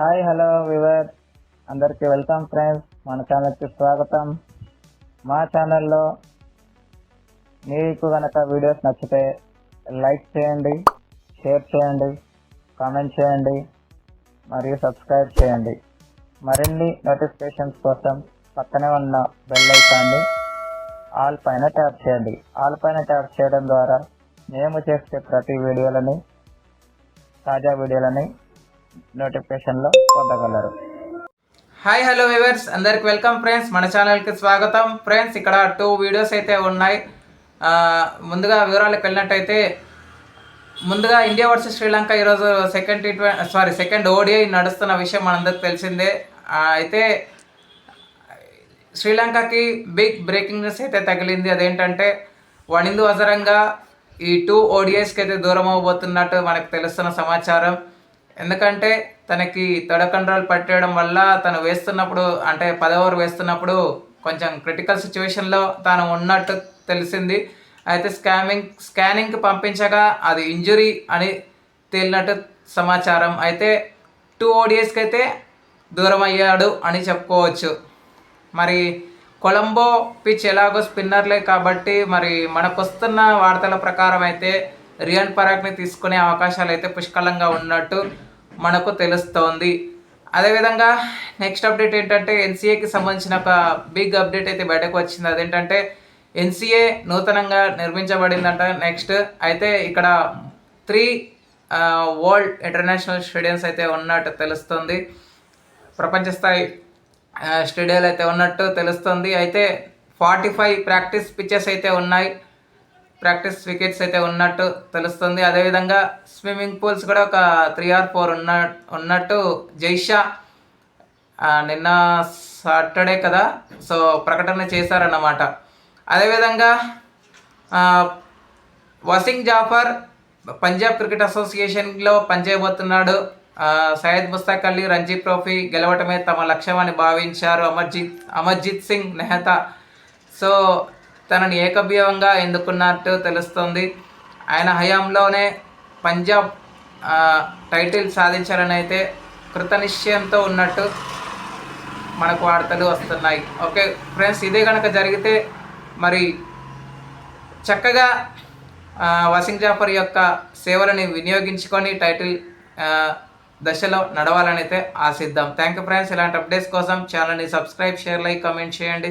Hi hello we were అందరికీ welcome friends మన ఛానల్కి స్వాగతం. మా ఛానల్లో మీకు కనుక వీడియోస్ నచ్చితే లైక్ చేయండి షేర్ చేయండి కామెంట్ చేయండి మరియు సబ్స్క్రైబ్ చేయండి. మరిన్ని నోటిఫికేషన్స్ కోసం పక్కనే ఉన్న బెల్ ఐకాన్ని ఆల్ పైన ట్యాప్ చేయండి. ఆల్ పైన ట్యాప్ చేయడం ద్వారా మేము చేసే ప్రతి వీడియోలని తాజా వీడియోలని నోటిఫికేషన్లో పొందగలరు. హాయ్ హలో వివర్స్ అందరికి వెల్కమ్ ఫ్రెండ్స్ మన ఛానల్కి స్వాగతం. ఫ్రెండ్స్ ఇక్కడ టూ వీడియోస్ అయితే ఉన్నాయి. ముందుగా వివరాలకు వెళ్ళినట్టయితే ముందుగా ఇండియా వర్సెస్ శ్రీలంక ఈరోజు second T twenty sorry second ODI నడుస్తున్న విషయం మనందరికి తెలిసిందే. అయితే శ్రీలంకకి బిగ్ బ్రేకింగ్ న్యూస్ అయితే తగిలింది. అదేంటంటే వణిందు అజరంగా ఈ టూ ఓడిఐస్కి అయితే దూరం అవ్వబోతున్నట్టు మనకు తెలుస్తున్న సమాచారం. ఎందుకంటే తనకి తొడకండ్రాలు పట్టేయడం వల్ల తను వేస్తున్నప్పుడు అంటే పదవరు వేస్తున్నప్పుడు కొంచెం క్రిటికల్ సిచ్యువేషన్లో తాను ఉన్నట్టు తెలిసింది. అయితే స్కామింగ్ స్కానింగ్కి పంపించగా అది ఇంజురీ అని తేలినట్టు సమాచారం. అయితే టూ ఓడిఎస్కి అయితే దూరం అయ్యాడు అని చెప్పుకోవచ్చు. మరి కొలంబో పిచ్ ఎలాగో స్పిన్నర్లే కాబట్టి మరి మనకు వస్తున్న వార్తల ప్రకారం అయితే రియాన్ పరాగ్ని తీసుకునే అవకాశాలు అయితే పుష్కలంగా ఉన్నట్టు మనకు తెలుస్తోంది. అదేవిధంగా నెక్స్ట్ అప్డేట్ ఏంటంటే ఎన్సీఏకి సంబంధించిన ఒక బిగ్ అప్డేట్ అయితే బయటకు వచ్చింది. అదేంటంటే ఎన్సీఏ నూతనంగా నిర్మించబడిందంట నెక్స్ట్ అయితే ఇక్కడ త్రీ వరల్డ్ ఇంటర్నేషనల్ స్టేడియంస్ అయితే ఉన్నట్టు తెలుస్తుంది. ప్రపంచ స్థాయి స్టేడియాలు అయితే ఉన్నట్టు తెలుస్తుంది. అయితే ఫార్టీ ఫైవ్ ప్రాక్టీస్ పిచ్చెస్ అయితే ఉన్నాయి. ప్రాక్టీస్ వికెట్స్ అయితే ఉన్నట్టు తెలుస్తుంది. అదేవిధంగా స్విమ్మింగ్ పూల్స్ కూడా ఒక త్రీ ఆర్ ఫోర్ ఉన్న ఉన్నట్టు జైషా నిన్న సాటర్డే కదా సో ప్రకటన చేశారన్నమాట. అదేవిధంగా వసింగ్ జాఫర్ పంజాబ్ క్రికెట్ అసోసియేషన్లో పనిచేయబోతున్నాడు. సయ్యద్ ముస్తాక్ అలీ రంజీ ట్రోఫీ గెలవటమే తమ లక్ష్యమని భావించారు అమర్జిత్ అమర్జిత్ సింగ్ నెహతా. సో తనని ఏకభ్యవంగా ఎన్నుకున్నట్టు తెలుస్తుంది. ఆయన హయాంలోనే పంజాబ్ టైటిల్ సాధించాలని అయితే కృతనిశ్చయంతో ఉన్నట్టు మనకు వార్తలు వస్తున్నాయి. ఓకే ఫ్రెండ్స్ ఇదే కనుక జరిగితే మరి చక్కగా ఆ, వసింగ్ జాఫర్ యొక్క సేవలని వినియోగించుకొని టైటిల్ దశలో నడవాలని అయితే ఆశిద్దాం. Thank you friends. ఇలాంటి అప్డేట్స్ కోసం ఛానల్ని సబ్స్క్రైబ్ షేర్ లైక్ కమెంట్ చేయండి.